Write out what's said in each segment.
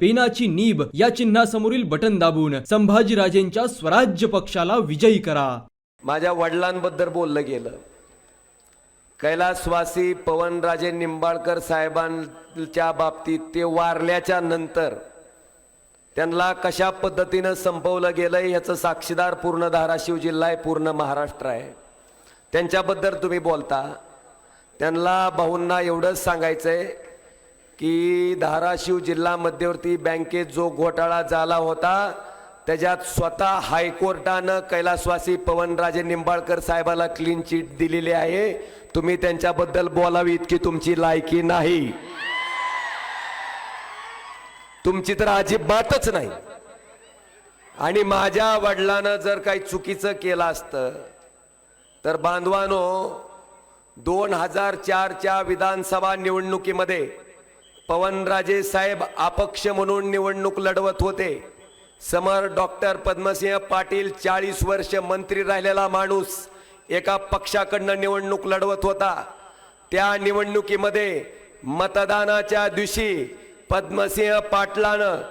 पेनाची nib या चिन्हासमोरील button दाबून संभाजीराजेंच्या स्वराज्य पक्षाला विजयी करा. माझ्या वडिलांबद्दल बोललं गेलं. कैलासवासी पवनराजे निंबाळकर साहेबांच्या बाबतीत ते वारल्याच्या नंतर त्यांना कशा पद्धतीनं संपवलं गेलं ह्याचं साक्षीदार पूर्ण धाराशिव जिल्हा आहे पूर्ण महाराष्ट्र आहे. त्यांच्याबद्दल तुम्ही बोलता. त्यांना भाऊंना एवढंच सांगायचं आहे की धाराशिव जिल्हा मध्यवर्ती बँकेत जो घोटाळा झाला होता त्याच्यात स्वतः हायकोर्टानं कैलासवासी पवनराजे निंबाळकर साहेबाला क्लीन चिट दिलेली आहे. तुम्ही त्यांच्याबद्दल बोलावी इतकी तुमची लायकी नाही. तुमची तर अजिबातच नाही. आणि माझ्या वडिलानं जर काही चुकीचं केलं असतं तर बांधवानो दोन हजार चारच्या विधानसभा निवडणुकीमध्ये पवनराजे साहेब अपक्ष म्हणून निवडणूक लढवत होते. समर डॉक्टर पद्मसिंह पाटील चाळीस वर्ष मंत्री राहिलेला माणूस एका पक्षाकडनं निवडणूक लढवत होता. त्या निवडणुकीमध्ये मतदानाच्या दिवशी पद्मसिंह पाटलानं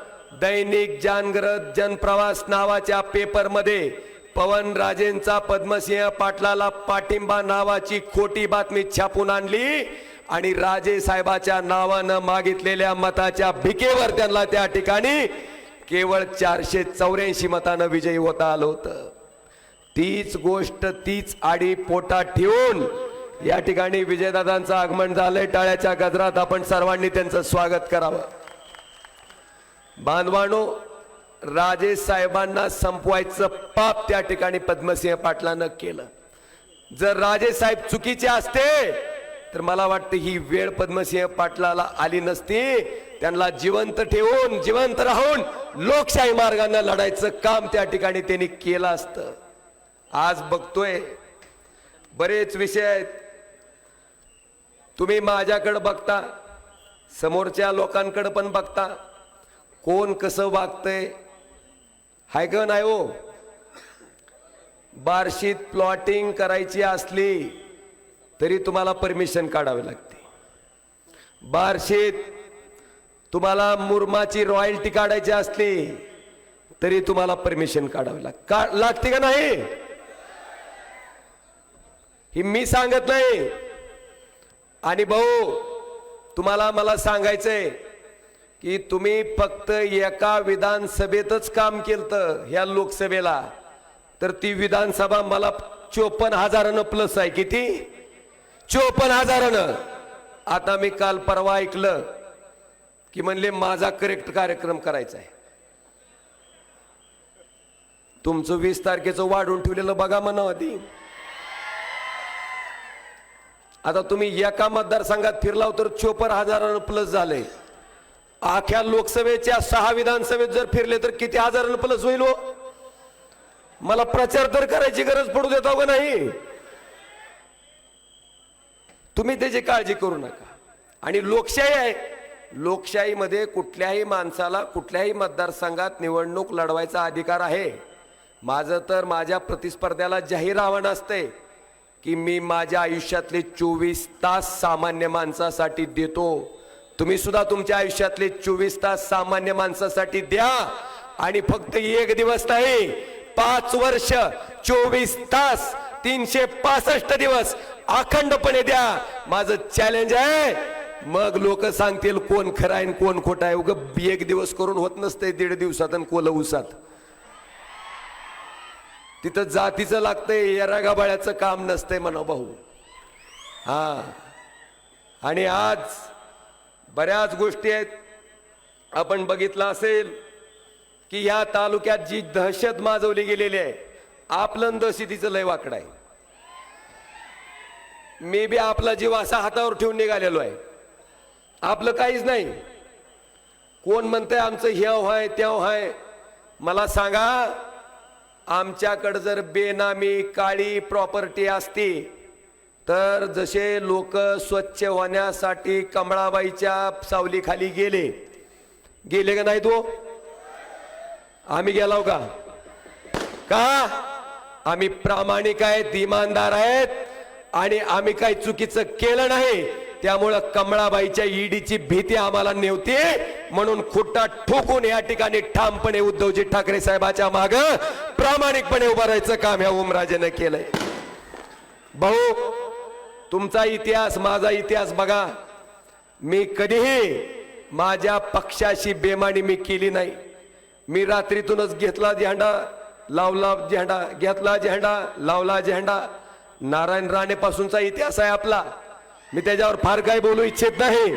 दैनिक जानग्रत जनप्रवास नावाच्या पेपरमध्ये पवनराजेंचा पद्मसिंह पाटलाला पाठिंबा नावाची खोटी बातमी छापून आणली. आणि राजे साहेबाच्या नावानं मागितलेल्या मताच्या भिकेवर त्यांना त्या ठिकाणी केवळ चारशे चौऱ्याऐंशी मतानं विजयी होता आलं होतं. तीच गोष्ट तीच आडी पोटात ठेवून या ठिकाणी विजयदादांचं आगमन झालंय. टाळ्याच्या गजरात आपण सर्वांनी त्यांचं स्वागत करावं. बांधवानो राजे साहेबांना संपवायचं पाप त्या ठिकाणी पद्मसिंह पाटलानं केलं. जर राजे साहेब चुकीचे असते तर मला वाटतं ही वेळ पद्मसिंह पाटलाला आली नसती. त्यांना जिवंत ठेवून जिवंत राहून लोकशाही मार्गाने लढायचं काम त्या ठिकाणी त्यांनी केलं असतं. आज बघतोय बरेच विषय आहेत. तुम्ही माझ्याकडं बघता समोरच्या लोकांकडं पण बघता. कोण कसं वागतंय? हाय का नाही हो बार्शीत प्लॉटिंग करायची असली तरी तुम्हाला परमिशन काढावी लागते. बार्शीत तुम्हाला मुरमाची रॉयल्टी काढायची असली तरी तुम्हाला परमिशन काढावी लाग का लागते का नाही? ही मी सांगत नाही. आणि भाऊ तुम्हाला मला सांगायचंय की तुम्ही फक्त एका विधानसभेतच काम केलं ह्या लोकसभेला. तर ती विधानसभा मला चोपन्न हजारानं प्लस आहे. किती? चोपन्न हजारानं. आता मी काल परवा ऐकलं की म्हणले माझा करेक्ट कार्यक्रम करायचा आहे. तुमचं वीस तारखेचं वाढून ठेवलेलं बघा म्हणा आधी. आता तुम्ही एका मतदारसंघात फिरलाव तर चोपन्न हजारानं प्लस झालंय. आख्या लोकसभेच्या सहा विधानसभेत जर फिरले तर किती हजारानं प्लस होईल हो? मला प्रचार तर करायची गरज पडू देता का नाही? तुम्ही त्याची काळजी करू नका. आणि लोकशाही आहे. लोकशाहीमध्ये कुठल्याही माणसाला कुठल्याही मतदारसंघात निवडणूक लढवायचा अधिकार आहे. माझं तर माझ्या प्रतिस्पर्ध्याला जाहीर आव्हान असते की मी माझ्या आयुष्यातले चोवीस तास सामान्य माणसासाठी देतो. तुम्ही सुद्धा तुमच्या आयुष्यातले चोवीस तास सामान्य माणसासाठी द्या. आणि फक्त एक दिवस नाही पाच वर्ष चोवीस तास तीनशे पासष्ट दिवस अखंडपणे द्या. माझं चॅलेंज आहे. मग लोक सांगतील कोण खरं आहे कोण खोटं आहे? उग एक दिवस करून होत नसते दीड दिवसात आणि कोल उसात तिथं जातीचं लागतंय येरा गाबाळ्याचं काम नसतंय म्हणा भाऊ. हा. आणि आज बऱ्याच गोष्टी आहेत. आपण बघितलं असेल की ह्या तालुक्यात जी दहशत माजवली गेलेली आहे आपलं दहशतीचं लय वाकड आहे. मी बी आपला जीव असा हातावर ठेवून निघालेलो आहे. आपलं काहीच नाही. कोण म्हणतंय आमचं ह्याव आहे त्याव आहे मला सांगा आमच्याकडं जर बेनामी काळी प्रॉपर्टी असती तर जसे लोक स्वच्छ होण्यासाठी कमळाबाईच्या सावलीखाली गेले गेले का नाही तो हो? आम्ही गेलाव का? का? आम्ही प्रामाणिक आहेत इमानदार आहेत. आणि आम्ही काही चुकीचं केलं नाही. त्यामुळं कमळाबाईच्या ईडीची भीती आम्हाला नेवते. म्हणून खुट्टा ठोकून या ठिकाणी ठामपणे उद्धवजी ठाकरे साहेबाच्या माग प्रामाणिकपणे उभं राहायचं काम ह्या ओमराजेनं केलंय. भाऊ तुमचा इतिहास माझा इतिहास बघा. मी कधीही माझ्या पक्षाशी बेमानी मी केली नाही. मी रात्रीतूनच घेतला झेंडा लावला झेंडा घेतला झेंडा लावला झेंडा. नारायण राणे पासूनचा इतिहास आहे आपला. मी त्याच्यावर फार काही बोलू इच्छित नाही.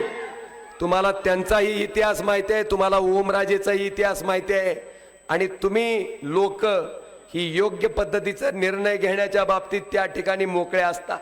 तुम्हाला त्यांचाही इतिहास माहिती आहे तुम्हाला ओमराजेचाही इतिहास माहिती आहे. आणि तुम्ही लोक ही योग्य पद्धतीचा निर्णय घेण्याच्या बाबतीत त्या ठिकाणी मोकळे असता.